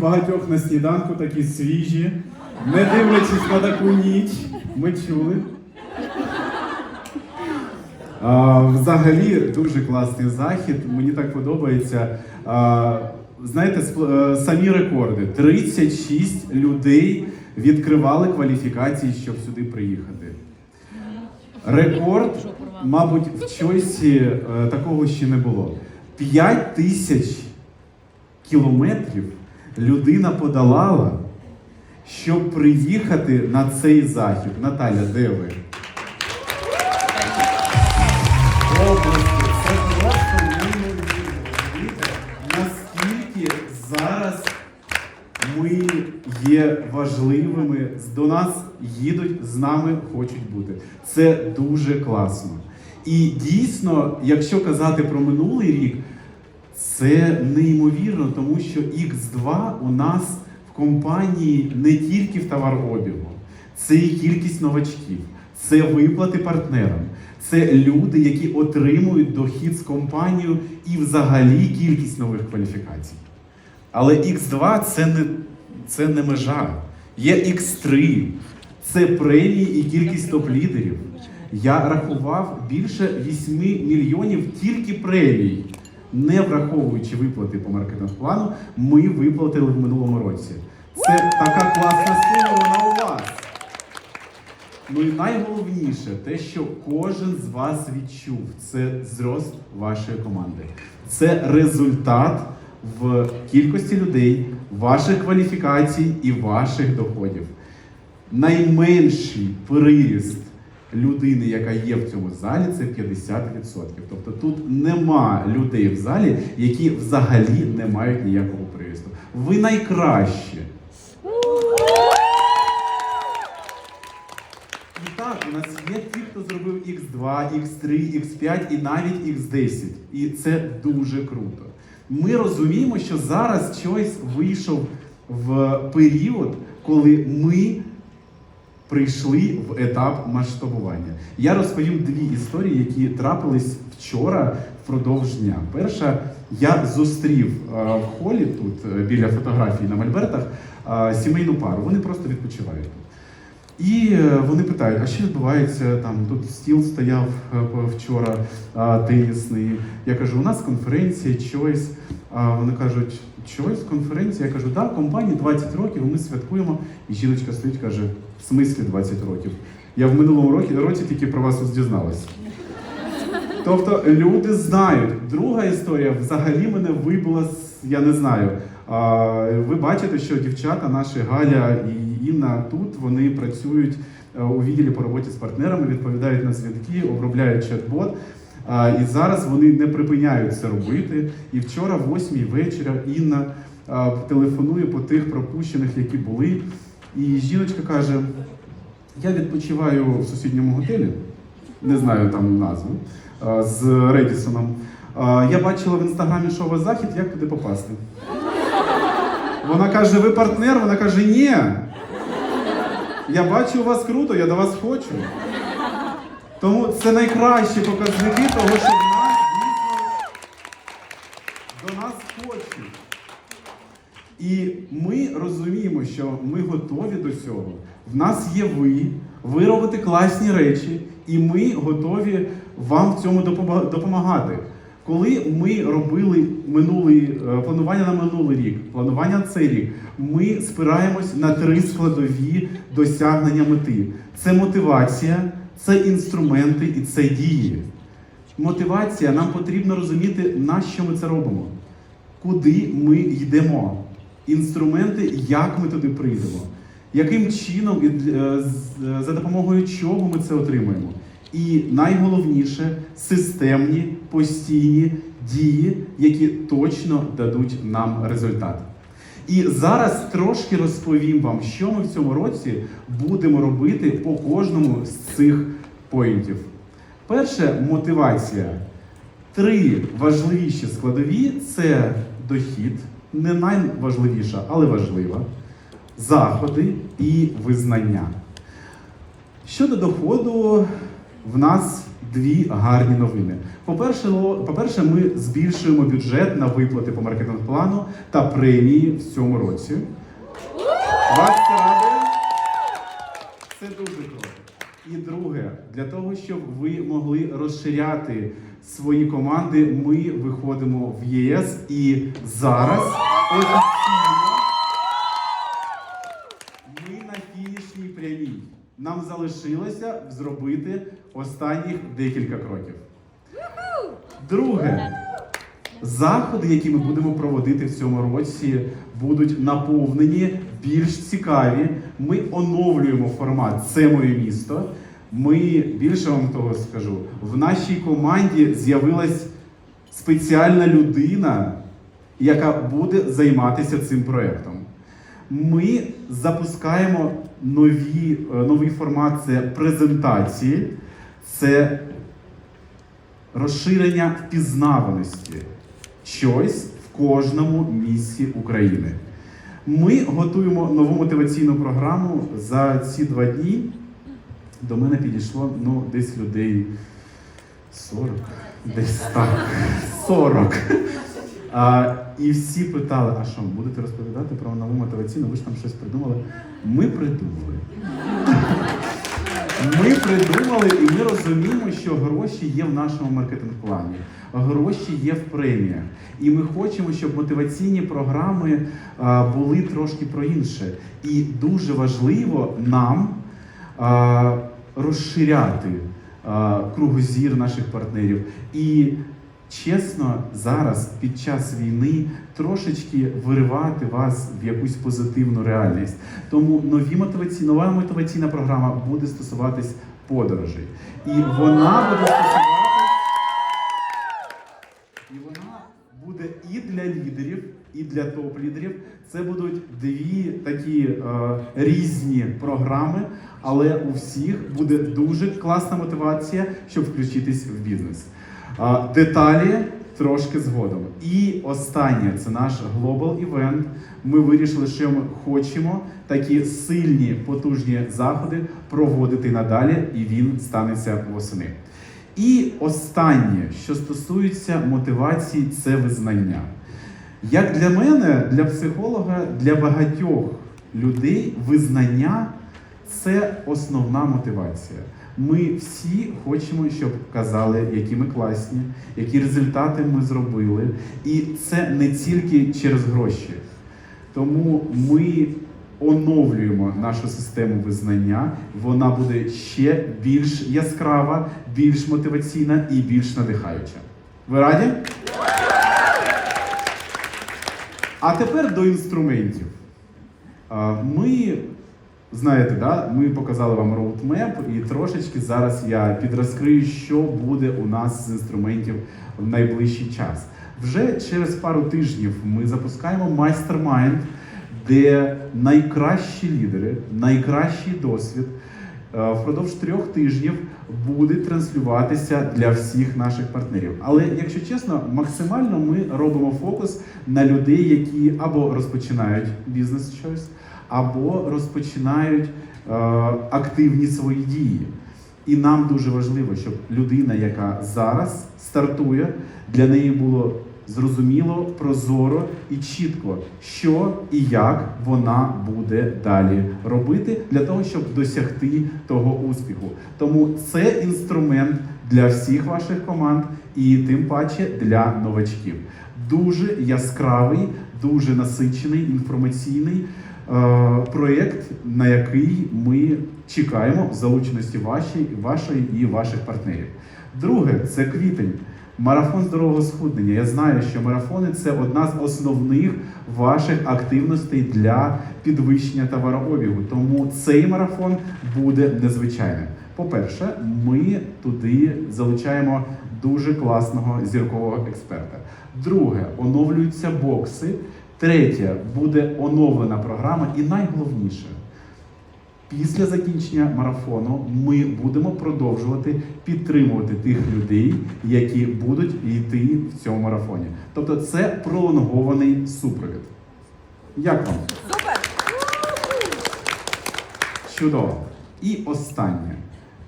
Багатьох на сніданку такі свіжі, не дивлячись на таку ніч, ми чули. А, взагалі дуже класний захід. Мені так подобається. А, знаєте, е, самі рекорди: 36 людей відкривали кваліфікації, щоб сюди приїхати. Рекорд, мабуть, в Чойсі е, такого ще не було. 5 тисяч кілометрів людина подолала, щоб приїхати на цей захід. Наталя, де ви? Це просто неймовірно. Наскільки зараз ми є важливими, до нас їдуть, з нами хочуть бути. Це дуже класно. І дійсно, якщо казати про минулий рік, це неймовірно, тому що X2 у нас в компанії не тільки в товарообігу, це і кількість новачків, це виплати партнерам, це люди, які отримують дохід з компанією і взагалі кількість нових кваліфікацій. Але X2 це не, це не межа. Є X3, це премії і кількість топ-лідерів. Я рахував більше 8 мільйонів тільки премій, не враховуючи виплати по маркетинг-плану, ми виплатили в минулому році. Це така класна сума, вона у вас. Ну і найголовніше, те, що кожен з вас відчув, це зрост вашої команди. Це результат в кількості людей, ваших кваліфікацій і ваших доходів. Найменший приріст людини, яка є в цьому залі, це 50%. Тобто тут нема людей в залі, які взагалі не мають ніякого прирісту. Ви найкращі. І так, у нас є ті, хто зробив X2, X3, X5 і навіть X10. І це дуже круто. Ми розуміємо, що зараз Choice вийшов в період, коли ми прийшли в етап масштабування. Я розповім дві історії, які трапились вчора впродовж дня. Перша, я зустрів е, в холі тут е, біля фотографій на Мольбертах е, сімейну пару. Вони просто відпочивають тут. І вони питають, а що відбувається там? Тут стіл стояв вчора тенісний. Я кажу, у нас конференція. А вони кажуть, Choice, конференція. Я кажу, так, компанії 20 років, ми святкуємо. І жіночка стоїть, каже, в смислі 20 років. Я в минулому році, році тільки про вас ось дізналась. Тобто люди знають. Друга історія взагалі мене вибила, я не знаю. А, ви бачите, що дівчата, наші Галя і Інна тут, вони працюють е, у відділі по роботі з партнерами, відповідають на дзвінки, обробляють чат-бот. І зараз вони не припиняють це робити. І вчора, в 8 вечора, Інна телефонує по тих пропущених, які були. І жіночка каже: я відпочиваю в сусідньому готелі, не знаю там назву, з Редісоном. Я бачила в інстаграмі, що у вас захід, як туди попасти? Вона каже: ви партнер? Вона каже, ні. Я бачу у вас круто, я до вас хочу. Тому це найкращі показники того, що в нас дійсно до нас хочуть. І ми розуміємо, що ми готові до цього. В нас є ви, ви робите класні речі, і ми готові вам в цьому допома- допомагати. Коли ми робили минулий е, планування на минулий рік, планування на цей рік, ми спираємось на три складові досягнення мети: це мотивація, це інструменти і це дії. Мотивація нам потрібно розуміти, на що ми це робимо, куди ми йдемо, інструменти, як ми туди прийдемо, яким чином і е, е, за допомогою чого ми це отримуємо. І найголовніше системні постійні дії, які точно дадуть нам результат. І зараз трошки розповім вам, що ми в цьому році будемо робити по кожному з цих поінтів. Перше мотивація. Три важливіші складові це дохід, не найважливіша, але важлива, заходи і визнання. Щодо доходу, в нас дві гарні новини. По-перше, по-перше, ми збільшуємо бюджет на виплати по маркетинг-плану та премії в цьому році. Вас це радує? Це дуже круто. І друге, для того, щоб ви могли розширяти свої команди, ми виходимо в ЄС і зараз ми на фінішній прямій. Нам залишилося зробити останніх декілька кроків. Друге, заходи, які ми будемо проводити в цьому році, будуть наповнені більш цікаві. Ми оновлюємо формат Це моє місто. Ми більше вам того скажу, в нашій команді з'явилась спеціальна людина, яка буде займатися цим проєктом. Ми запускаємо нові, е, новий формат це презентації, це розширення впізнаваності щось в кожному місці України. Ми готуємо нову мотиваційну програму за ці два дні. До мене підійшло ну, десь людей 40, десь так, 40. А, і всі питали: а що, будете розповідати про нову мотиваційну? Ви ж там щось придумали? Ми придумали. Ми придумали і ми розуміємо, що гроші є в нашому маркетинг-плані. Гроші є в преміях. І ми хочемо, щоб мотиваційні програми були трошки про інше. І дуже важливо нам розширяти кругозір наших партнерів. І чесно, зараз під час війни трошечки виривати вас в якусь позитивну реальність. Тому нові мотиваційні, нова мотиваційна програма буде стосуватись подорожей. І вона буде стосуватись. І вона буде і для лідерів, і для топ-лідерів. Це будуть дві такі е, різні програми, але у всіх буде дуже класна мотивація, щоб включитись в бізнес. Деталі трошки згодом. І останнє це наш Global Event. Ми вирішили, що ми хочемо такі сильні, потужні заходи проводити надалі, і він станеться восени. І останнє, що стосується мотивації, це визнання. Як для мене, для психолога, для багатьох людей визнання це основна мотивація. Ми всі хочемо, щоб казали, які ми класні, які результати ми зробили. І це не тільки через гроші. Тому ми оновлюємо нашу систему визнання. Вона буде ще більш яскрава, більш мотиваційна і більш надихаюча. Ви раді? А тепер до інструментів. Ми, знаєте, да, ми показали вам роудмеп, і трошечки зараз я підрозкрию, що буде у нас з інструментів в найближчий час. Вже через пару тижнів ми запускаємо майстер-майнд, де найкращі лідери, найкращий досвід е, впродовж трьох тижнів буде транслюватися для всіх наших партнерів. Але якщо чесно, максимально ми робимо фокус на людей, які або розпочинають бізнес щось, або розпочинають е, активні свої дії. І нам дуже важливо, щоб людина, яка зараз стартує, для неї було зрозуміло, прозоро і чітко, що і як вона буде далі робити для того, щоб досягти того успіху. Тому це інструмент для всіх ваших команд і тим паче для новачків. Дуже яскравий, дуже насичений інформаційний проєкт, на який ми чекаємо залученості вашої, вашої і ваших партнерів. Друге, це квітень. Марафон здорового схуднення. Я знаю, що марафони це одна з основних ваших активностей для підвищення товарообігу. Тому цей марафон буде незвичайним. По-перше, ми туди залучаємо дуже класного зіркового експерта. Друге, оновлюються бокси. Третє, буде оновлена програма. І найголовніше, після закінчення марафону ми будемо продовжувати підтримувати тих людей, які будуть йти в цьому марафоні. Тобто це пролонгований супровід. Як вам? Супер! Чудово. І останнє.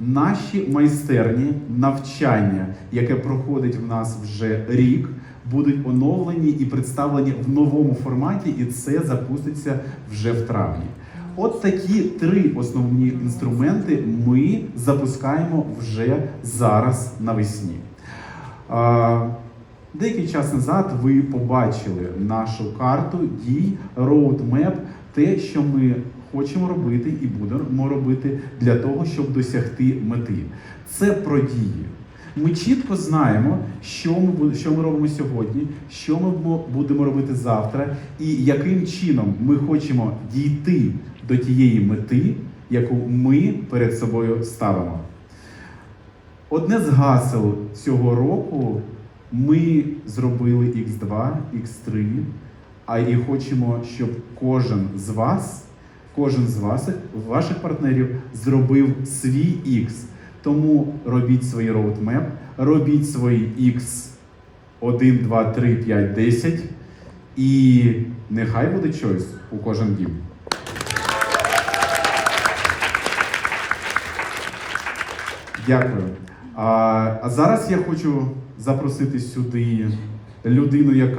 Наші майстерні навчання, яке проходить в нас вже рік, будуть оновлені і представлені в новому форматі, і це запуститься вже в травні. От такі три основні інструменти ми запускаємо вже зараз навесні. Деякий час назад ви побачили нашу карту дій, роудмеп, те, що ми хочемо робити і будемо робити для того, щоб досягти мети. Це про дії. Ми чітко знаємо, що ми, що ми робимо сьогодні, що ми будемо робити завтра, і яким чином ми хочемо дійти до тієї мети, яку ми перед собою ставимо. Одне з гасел цього року ми зробили X2, X3, а і хочемо, щоб кожен з вас, кожен з вас, ваших партнерів, зробив свій X. Тому робіть свій роудмеп, робіть свої X 1, 2, 3, 5, 10. І нехай буде чойс у кожен дім. Дякую. А зараз я хочу запросити сюди людину, яка